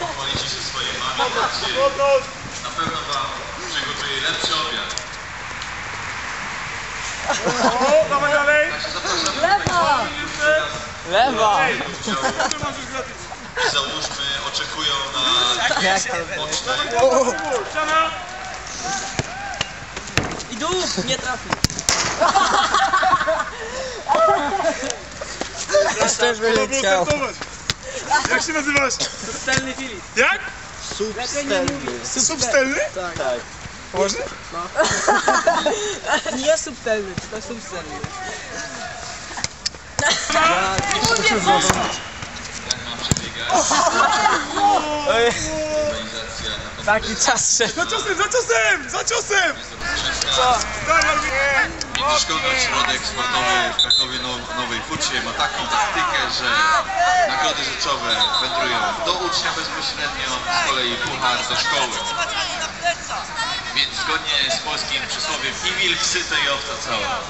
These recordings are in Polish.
Pochwalicie się swojej mamie, tacie. Na pewno wam przygotuje lepszy obiad. O, dawaj dalej! Lewa! Lewa! Załóżmy, oczekują na pocztę. I dół! Nie trafił. Też chciał. startować. Jak się nazywasz? Substelny Filip. Jak? Mówił. Substelny? Tak. Może? Nie subtelny, tylko substelny. Jak ma Taki czas szedł. Za ciosem, za ciosem! Za ciosem! Co? Dawaj, Michał! Widziszkowy Ośrodek Sportowy w Krakowie Now- Nowej Hucie ma taką taktykę, że nagrody rzeczowe wędrują do ucznia bezpośrednio, z kolei puchar do szkoły. Więc zgodnie z polskim przysłowiem i wilk syte i owca cała.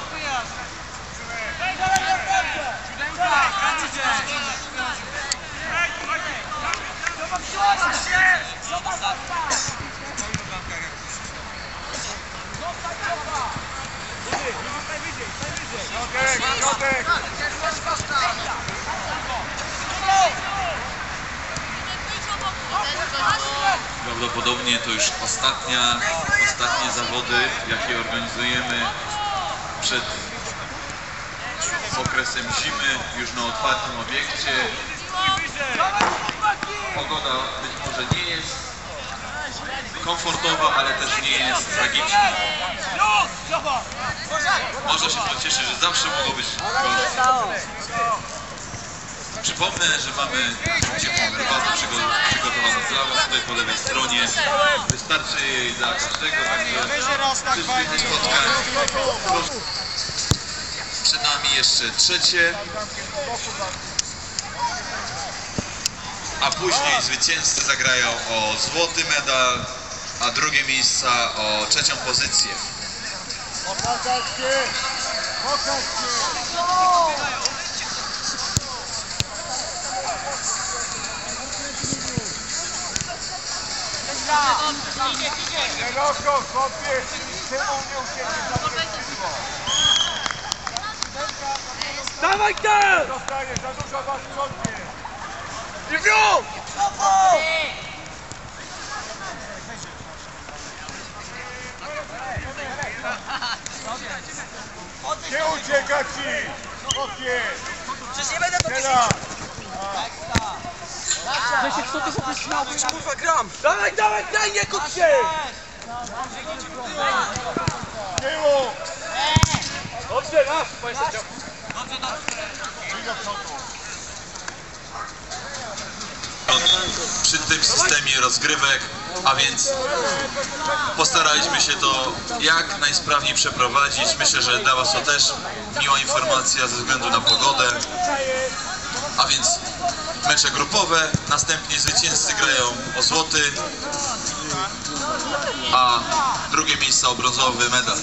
Środek, środek! Prawdopodobnie to już ostatnia, ostatnie zawody, jakie organizujemy przed okresem zimy, już na otwartym obiekcie. Pogoda być może nie jest komfortowa, ale też nie jest tragiczna. Można się pocieszyć, że zawsze mogło być gorzej. Przypomnę, że mamy ciepłą herbatę przygo- przygotowaną dla Was tutaj po lewej stronie. Wystarczy jej dla każdego, także wszystkich spotkań. Przed nami jeszcze trzecie. A później zwycięzcy zagrają o złoty medal, a drugie miejsca o trzecią pozycję. Pokazać się! Pokazać się! Szeroko, chłopie! Tymon nie ucieknie za piłką. Dawaj tam! Zostanie, za dużo was ciągnie! I wziął! Nie ucieka ci! Chłopie! Przecież nie będę to Teraz! Grzesiek, co ty sobie śmiał? Kurwa, gram! Dawaj, dawaj, daj, nie kup się! Tyłu! Dobrze, nasz! Dobrze, przy tym systemie rozgrywek, a więc postaraliśmy się to jak najsprawniej przeprowadzić. Myślę, że dla Was to też miła informacja ze względu na pogodę. A więc mecze grupowe, następnie zwycięzcy grają o złoty, a drugie miejsce o brązowy medal.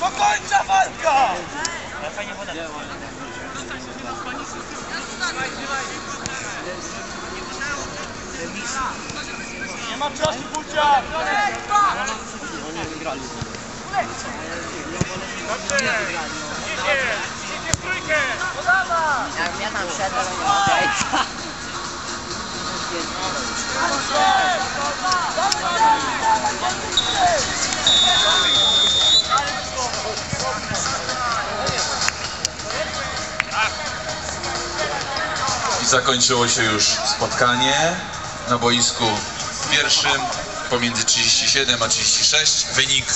Do końca walka! Nie ma czasu, Bucia! Dobrze! Idzie! Idzie w trójkę! Jak ja tam szedłem, to nie mogę zakończyło się już spotkanie na boisku pierwszym pomiędzy 37 a 36. Wynik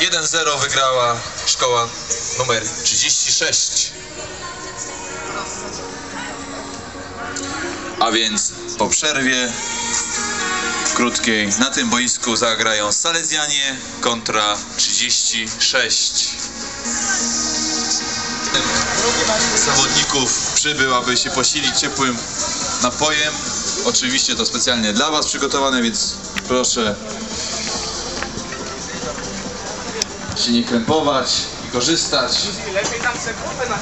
1-0 wygrała szkoła numer 36. A więc po przerwie krótkiej na tym boisku zagrają Salezjanie kontra 36. zawodników przybył, aby się posilić ciepłym napojem. Oczywiście to specjalnie dla Was przygotowane, więc proszę się nie krępować i korzystać. Lepiej tam se głowę na.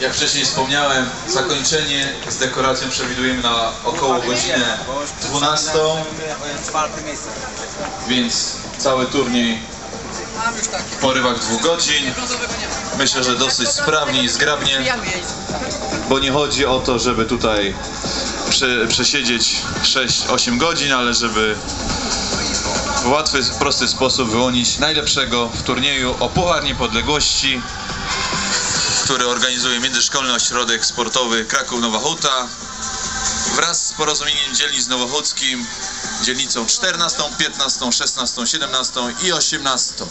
Jak wcześniej wspomniałem, zakończenie z dekoracją przewidujemy na około godzinę 12, Czwarte miejsce. więc cały turniej. W porywach dwóch godzin. Myślę, że dosyć sprawnie i zgrabnie, bo nie chodzi o to, żeby tutaj prze, przesiedzieć 6-8 godzin, ale żeby w łatwy, prosty sposób wyłonić najlepszego w turnieju o Puchar Niepodległości, który organizuje Międzyszkolny Ośrodek Sportowy Kraków Nowa Huta wraz z porozumieniem dzielnic nowochódzkim, dzielnicą 14, 15, 16, 17 i 18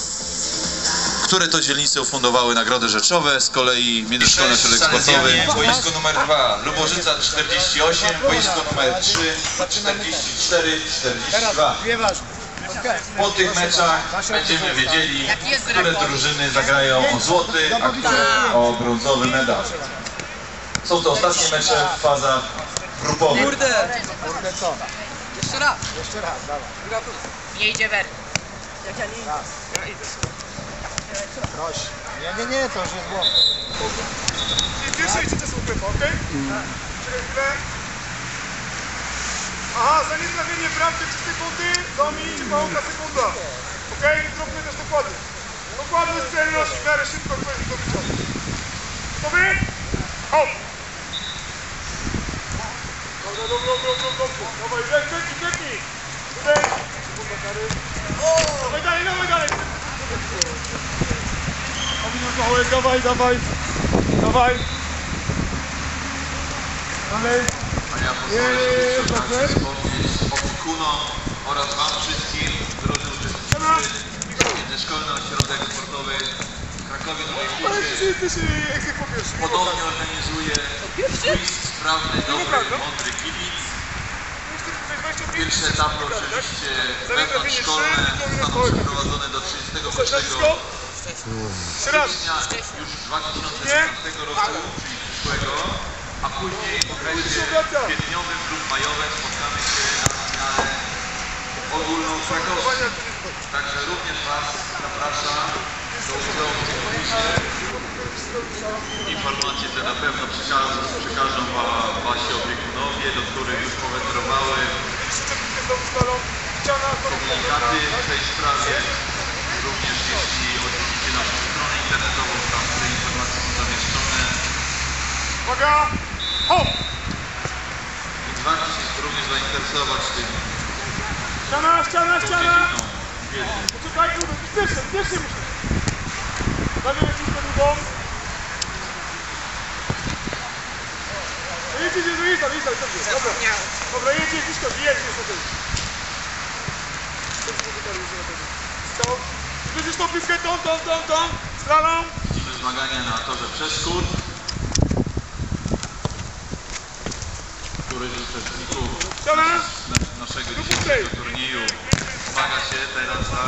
które to dzielnice ufundowały nagrody rzeczowe, z kolei Międzyszkolny Ośrodek Sportowy. Boisko numer 2, Lubożyca 48, boisko numer 3, 44, 42. Po tych meczach będziemy wiedzieli, które drużyny zagrają o złoty, a które o brązowy medal. Są to ostatnie mecze w fazach grupowych. Kurde. Kurde co? Jeszcze raz. Nie idzie wer. Nie, nie, nie, to już jest błąd. Pierwsze idziecie słupy, okej? Czekaj chwilę. Aha, za nietrafienie bramki 3 sekundy, to mi idzie małka sekunda. Okej? Zróbmy też dokładnie. Dokładny celność, w miarę szybko, to jest do wyciągu. Gotowy? Hop! Dobra, dobra, dobra, dobra, dobra. Dawaj, leć, leć, leć, leć. Sekunda kary. Dawaj dalej, dawaj dalej. Dawaj, dawaj, dawaj, dawaj. Dalej. A ja pozwolę sobie opiekunom oraz Wam wszystkim drodzy uczestnicy Międzyszkolny Ośrodek Sportowy w Krakowie Nowej Ale Hucie ty, ty się jak po pierwsze. ponownie organizuje quiz sprawny, dobry, mądry kibic. Pierwsze etapy oczywiście wewnątrzszkolne zostaną przeprowadzone do 31 Stycznia już 2016 roku, czyli przyszłego, a później w okresie kwietniowym lub majowym spotkamy się na finale ogólnokrakowskim. Także również Was zapraszam do udziału w tym quizie. Informacje te na pewno przekażą, przekażą wa- Wasi opiekunowie, do których już powędrowały komunikaty w tej sprawie. Również jeśli naszą stronę internetową, tam te informacje są zamieszczone. Uwaga. Hop. Więc warto się również zainteresować tym Ściana, ściana, ściana. Poczekaj, kurde, pierwszy, pierwszy musisz. Damy leciutko drugą. No jedź, jedź, jedź, jedź, jedź, jedź, dobra. Dobra, jedź, jedź, jedź, jedź, jedź, jedź, jedź. Stop. Będziesz tą piłkę, tą, tą, tą, tą. Slalom. Widzimy zmagania na torze przeszkód. Któryś z uczestników na- naszego dzisiejszego turnieju zmaga się teraz za